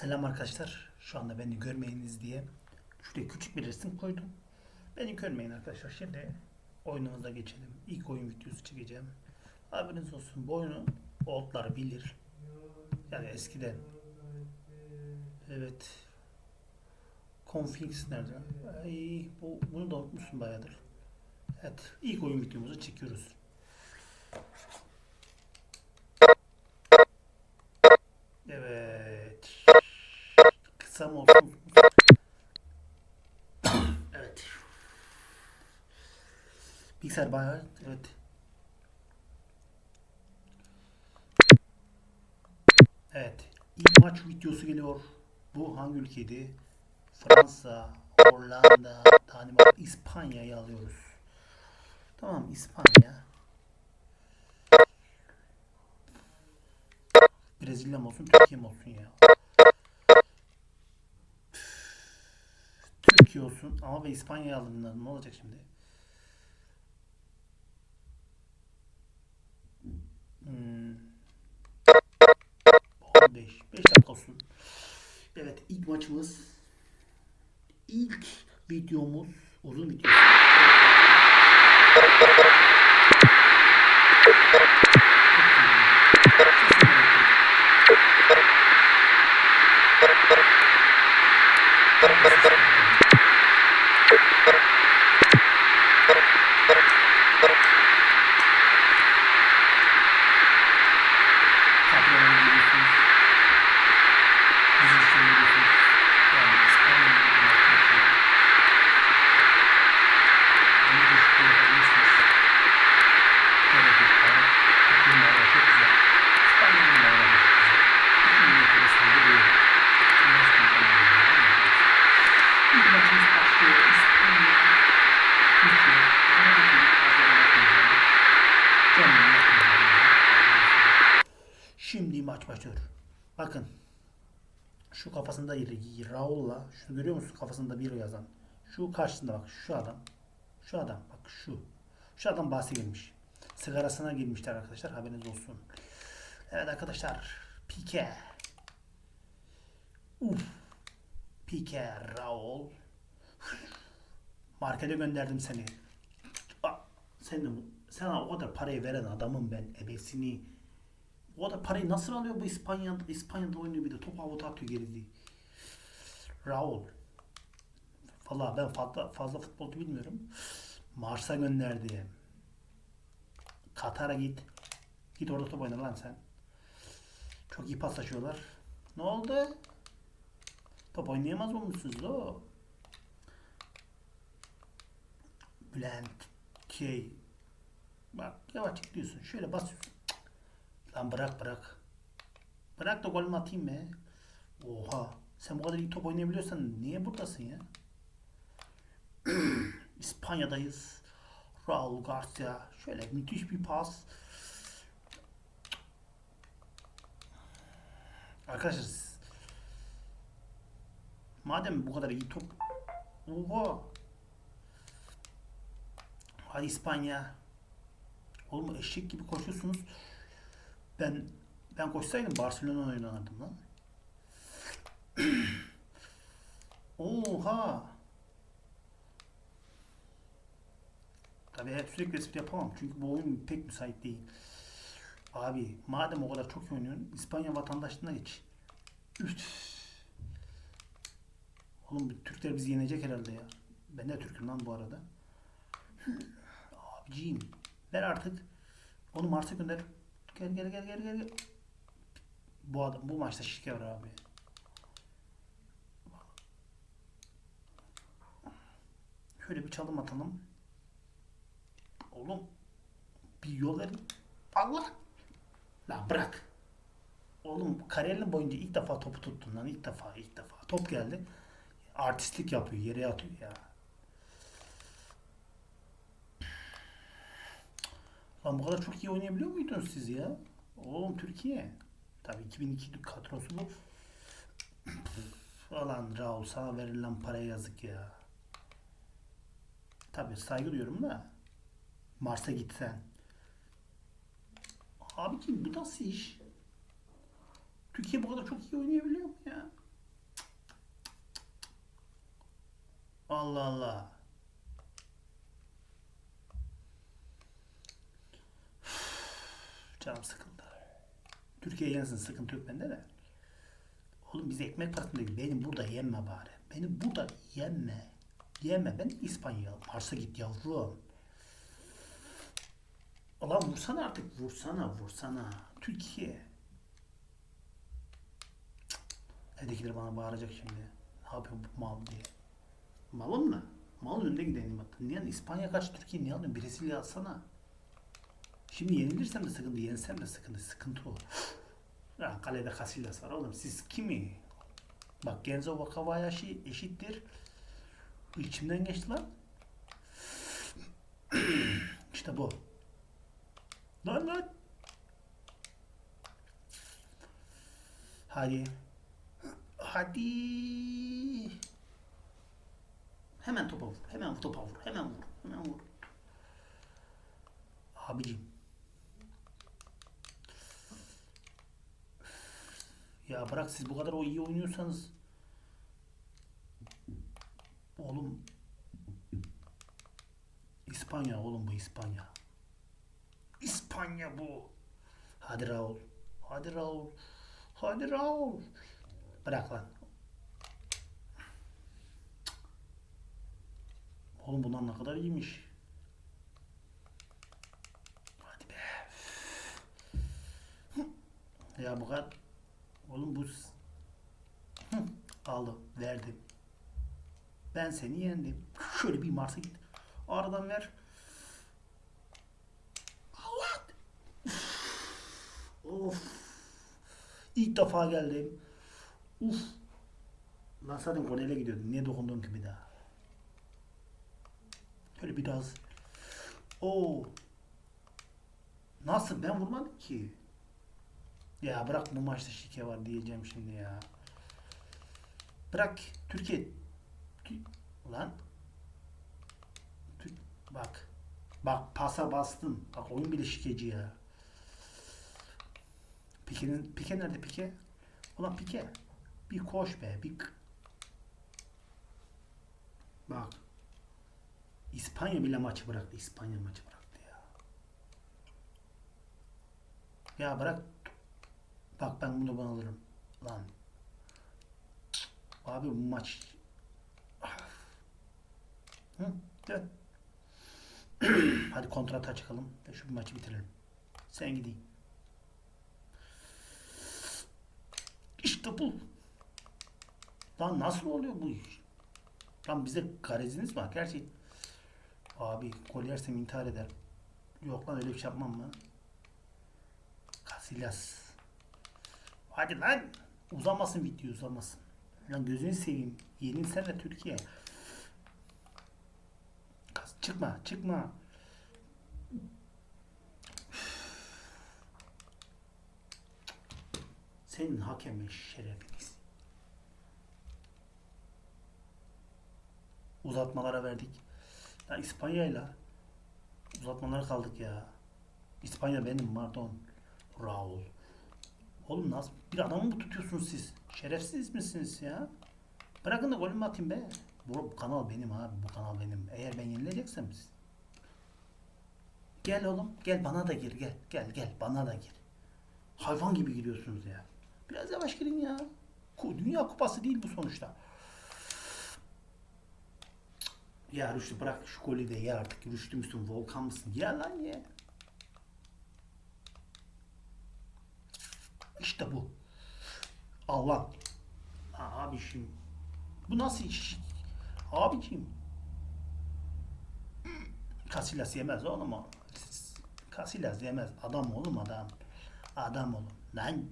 Selam arkadaşlar. Şu anda beni görmeyiniz diye şuraya küçük bir resim koydum. Beni görmeyin arkadaşlar. Şimdi oyunumuza geçelim. İlk oyun videosu çekeceğim. Haberiniz olsun. Bu oyunu oldlar bilir. Yani eskiden. Evet. Confix nerede? Ay, bu, bunu da unutmuşsun bayağıdır. Evet. ilk oyun videomuzu çekiyoruz. Kısa olsun? evet. Bilgisayar bayağı evet. Evet. İlk maç videosu geliyor. Bu hangi ülkeydi? Fransa, Hollanda, Danimarka, İspanya'yı alıyoruz. Tamam İspanya. Brezilya mı olsun, Türkiye mi olsun ya? Türkiye olsun ama ve İspanya'yı aldım. Ne olacak şimdi? Hmm. 15. 5 dakika olsun. Evet ilk maçımız ilk videomuz uzun video. Kadroları görüyorsunuz. Pozisyonu görüyorsunuz. Yani İspanya'nın bir Türkiye. Bunu da şükür yapabilirsiniz. Gerek yok. Bayrak, Türkiye'nin bayrağı çok güzel. İspanya'nın bayrağı da çok güzel. İki millet arasında böyle. Bunlar sıkıntılı oluyor, değil mi? İlk maçımız başlıyor. İspanya, Türkiye. Bana da bir fazla bakmayacağım. Canlı yapmayacağım. Şimdi maç başlıyor. Bakın. Şu kafasında Raul'la şunu görüyor musun kafasında bir yazan. Şu karşısında bak şu adam. Şu adam bak şu. Şu adam bahsi girmiş. Sigarasına girmişler arkadaşlar haberiniz olsun. Evet arkadaşlar. Pique. Uf. Pique Raul. Markete gönderdim seni. Aa, Sen de, sana o kadar parayı veren adamım ben. Ebesini. O kadar parayı nasıl alıyor bu İspanya'da? İspanya'da oynuyor bir de top avuta atıyor gerisi. Raul. Valla ben fazla, fazla futbol bilmiyorum. Mars'a gönderdi. Katar'a git. Git orada top oyna lan sen. Çok iyi paslaşıyorlar. Ne oldu? Top oynayamaz olmuşsunuz o. Bülent şey bak yavaş gidiyorsun. Şöyle basıyorsun. Lan bırak bırak. Bırak da golümü atayım be. Oha. Sen bu kadar iyi top oynayabiliyorsan niye buradasın ya? İspanya'dayız. Raul Garcia. Şöyle müthiş bir pas. Arkadaşlar madem bu kadar iyi top Oha. Hadi İspanya. Oğlum eşek gibi koşuyorsunuz. Ben ben koşsaydım Barcelona oynardım lan. Oha. Tabii hep sürekli espri yapamam. Çünkü bu oyun pek müsait değil. Abi madem o kadar çok oynuyorsun İspanya vatandaşlığına geç. Üf. Oğlum Türkler bizi yenecek herhalde ya. Ben de Türk'üm lan bu arada. Abiciğim. Ver artık. Onu Mars'a gönder. Gel gel gel gel gel. Bu adam bu maçta şike var abi. Şöyle bir çalım atalım. Oğlum bir yol verin. Allah. Lan bırak. Oğlum kariyerin boyunca ilk defa topu tuttun lan ilk defa ilk defa. Top geldi. Artistlik yapıyor yere atıyor ya. Lan bu kadar çok iyi oynayabiliyor muydunuz siz ya? Oğlum Türkiye. Tabii 2002 kadrosu bu. Falan Raul sana verilen paraya yazık ya. Tabii saygı duyuyorum da. Mars'a gitsen. Abi ki bu nasıl iş? Türkiye bu kadar çok iyi oynayabiliyor mu ya? Allah Allah. Canım sıkıldı. Türkiye yensin sıkıntı yok bende de. Oğlum biz ekmek parasındayız. Benim burada yeme bari. Beni burada yeme. Yeme. Ben İspanya. Mars'a git yavrum. Ulan vursana artık. Vursana vursana. Türkiye. Evdekiler bana bağıracak şimdi. Ne yapıyor bu mal diye. Malın mı? Malın önünde gidelim bak. Niye İspanya kaç Türkiye niye alıyorsun? Brezilya alsana. Şimdi yenilirsem de sıkıntı, yensem de sıkıntı. Sıkıntı o. Ya kalede Casillas var oğlum. Siz kimi? Bak Genzo Wakabayashi eşittir. İçimden geçti lan. işte bu. Lan lan. Hadi. Hadi. Hemen topa vur. Hemen topa vur. Hemen vur. Hemen vur. Abicim. Ya bırak siz bu kadar o iyi oynuyorsanız. Oğlum. İspanya oğlum bu İspanya. İspanya bu. Hadi Raul. Hadi Raul. Hadi Raul. Bırak lan. Oğlum bunlar ne kadar iyiymiş. Hadi be. Ya bu kadar. Oğlum bu. Aldım. Verdim. Ben seni yendim. Şöyle bir Mars'a git. Aradan ver. Allah. Of. İlk defa geldim. Uf. Lan zaten Korel'e gidiyordum. Niye dokundun ki bir daha? Şöyle biraz. Oo. Nasıl? Ben vurmadım ki. Ya bırak bu maçta şike var diyeceğim şimdi ya. Bırak Türkiye. Tü- Lan. Tü- Bak. Bak pasa bastın. Bak oyun bile şikeci ya. Pike'nin Pike nerede Pike? Ulan Pike. Bir koş be. Bir Bak. İspanya bile maçı bıraktı. İspanya maçı bıraktı ya. Ya bırak. Bak ben bunu bana alırım. Lan. Abi bu maç. Hı? Hadi kontrata çıkalım. ve Şu maçı bitirelim. Sen gideyim. İşte bu. Lan nasıl oluyor bu iş? Lan bize gareziniz var. Gerçi abi gol yersem intihar eder. Yok lan öyle bir şey yapmam mı? Casillas. Hadi lan. Uzamasın video uzamasın. Lan gözünü seveyim. Yenilsen de Türkiye. Çıkma çıkma. Senin hakemin şerefiniz. Uzatmalara verdik. Ya İspanya'yla uzatmalara kaldık ya. İspanya benim pardon. Raul. Oğlum nasıl bir adamı mı tutuyorsunuz siz? Şerefsiz misiniz ya? Bırakın da golümü atayım be. Bu, bu kanal benim abi. Bu kanal benim. Eğer ben yenileceksem siz. Gel oğlum. Gel bana da gir. Gel. Gel gel. Bana da gir. Hayvan gibi giriyorsunuz ya. Biraz yavaş girin ya. Dünya kupası değil bu sonuçta. Ya Rüştü bırak şu golü de ya artık. Rüştü müsün? Volkan mısın? Ya lan ye. İşte bu. Allah. Abi şimdi. Bu nasıl iş? Abiciğim. Casillas yemez oğlum o. Casillas yemez. Adam oğlum adam. Adam oğlum. Lan.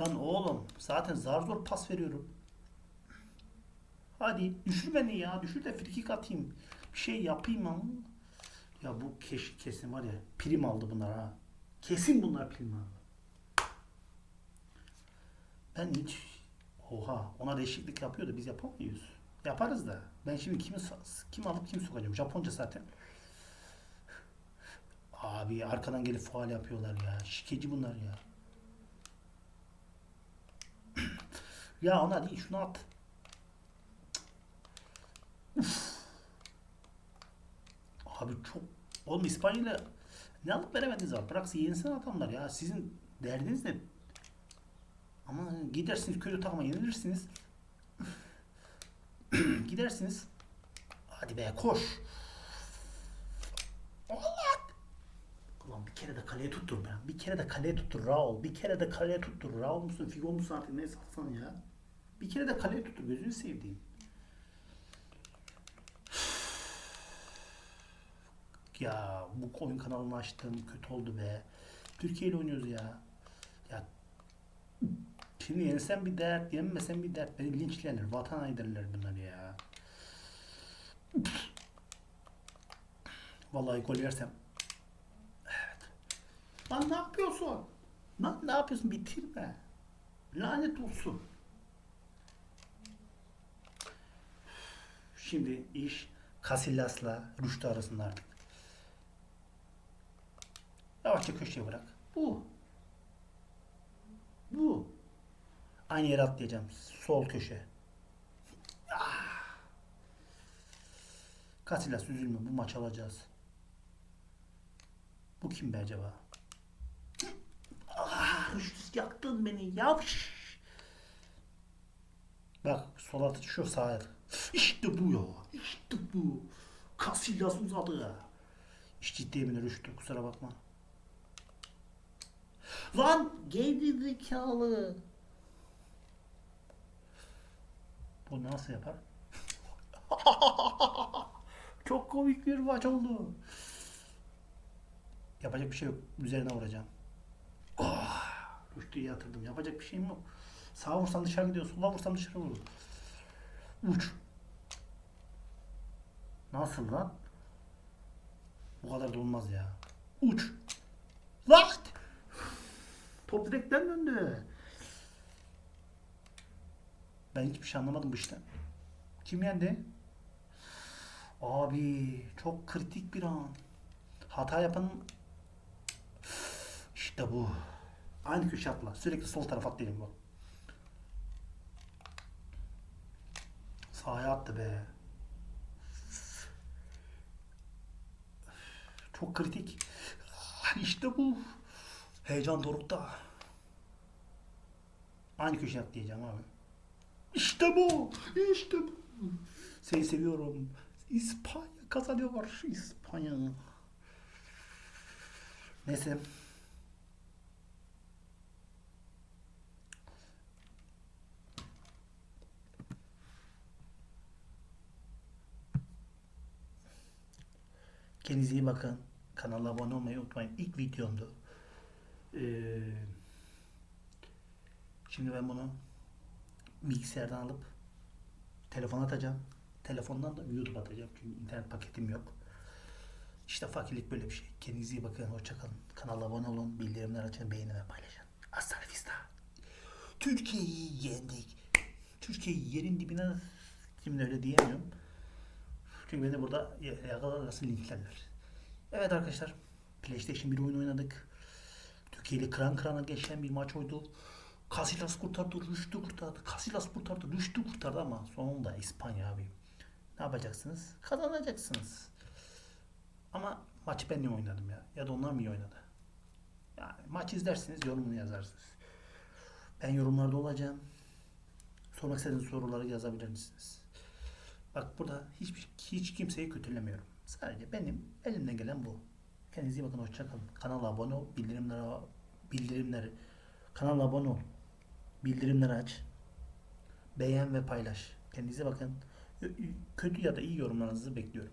Lan oğlum. Zaten zar zor pas veriyorum. Hadi düşür beni ya. Düşür de frikik atayım. Bir şey yapayım ama. Ya bu keş, kesin var ya prim aldı bunlar ha. Kesin bunlar prim aldı. Ben hiç oha ona değişiklik yapıyor da biz yapamıyoruz. Yaparız da. Ben şimdi kimi kim alıp kim sokacağım? Japonca zaten. Abi arkadan gelip faal yapıyorlar ya. Şikeci bunlar ya. Ya ona değil şunu at. Uf. Abi çok oğlum İspanya'yla ne alıp veremediniz abi. Bırak yenilsin adamlar ya. Sizin derdiniz ne? Ama gidersiniz kötü takıma yenilirsiniz. Gidersiniz. Hadi be koş. Allah! Ulan bir kere de kaleye tuttur be. Bir kere de kaleye tuttur Raul. Bir kere de kaleye tuttur. Raul musun? Figo musun artık ne satsan ya. Bir kere de kaleye tuttur. Gözünü sevdiğim. Ya bu oyun kanalını açtım. Kötü oldu be. Türkiye ile oynuyoruz ya. Ya Şimdi yenilsem bir dert, yenilmesem bir dert. Beni linçlenir, vatan hainidirler bunlar ya. Vallahi gol yersem. Evet. Lan ne yapıyorsun? Lan ne yapıyorsun? Bitirme. Lanet olsun. Şimdi iş Casillas'la Rüştü arasında artık. Yavaşça köşeye bırak. Bu. Bu. Aynı yere atlayacağım. Sol köşe. Ah. Casillas üzülme. Bu maç alacağız. Bu kim be acaba? Ah, yaktın beni. Yavş. Bak sol atı şu sağa. İşte bu ya. İşte bu. Casillas uzadı. İş ciddi emin Rüştü. Kusura bakma. Lan geri zekalı. Bu nasıl yapar? Çok komik bir maç oldu. Yapacak bir şey yok. Üzerine vuracağım. Oh, Rüştü'yü yatırdım. Yapacak bir şeyim yok. Sağa vursam dışarı gidiyor. Sola vursam dışarı vurur. Uç. Nasıl lan? Bu kadar da olmaz ya. Uç. Lan! Top direkten döndü. Ben hiçbir şey anlamadım bu işten. Kim yendi? Abi çok kritik bir an. Hata yapan işte bu. Aynı köşe atla. Sürekli sol tarafa atlayalım bu. Sağa attı be. Çok kritik. İşte bu. Heyecan dorukta. Aynı köşeye atlayacağım abi. İşte bu. İşte bu. Seni seviyorum. İspanya kazanıyor. İspanya. Neyse. Kendinize iyi bakın. Kanala abone olmayı unutmayın. İlk videomdu. Ee, şimdi ben bunu bilgisayardan alıp telefona atacağım. Telefondan da YouTube atacağım çünkü internet paketim yok. İşte fakirlik böyle bir şey. Kendinize iyi bakın. Hoşçakalın. Kanala abone olun. Bildirimler açın. Beğenin ve paylaşın. Hasta vista. Türkiye'yi yendik. Türkiye'yi yerin dibine şimdi öyle diyemiyorum. Çünkü beni burada yakalarlarsa linklerler. Evet arkadaşlar. PlayStation 1 oyun oynadık. Türkiye ile kıran kırana geçen bir maç oydu. Casillas kurtardı, Rüştü kurtardı. Casillas kurtardı, Rüştü kurtardı ama sonunda İspanya abi. Ne yapacaksınız? Kazanacaksınız. Ama maçı ben iyi oynadım ya. Ya da onlar mı iyi oynadı? Yani maç izlersiniz, yorumunu yazarsınız. Ben yorumlarda olacağım. Sormak istediğiniz soruları yazabilir misiniz? Bak burada hiçbir hiç kimseyi kötülemiyorum. Sadece benim elimden gelen bu. Kendinize iyi bakın, hoşçakalın. Kanala abone ol, bildirimlere bildirimleri kanala abone ol. Bildirimleri aç. Beğen ve paylaş. Kendinize bakın. Kötü ya da iyi yorumlarınızı bekliyorum.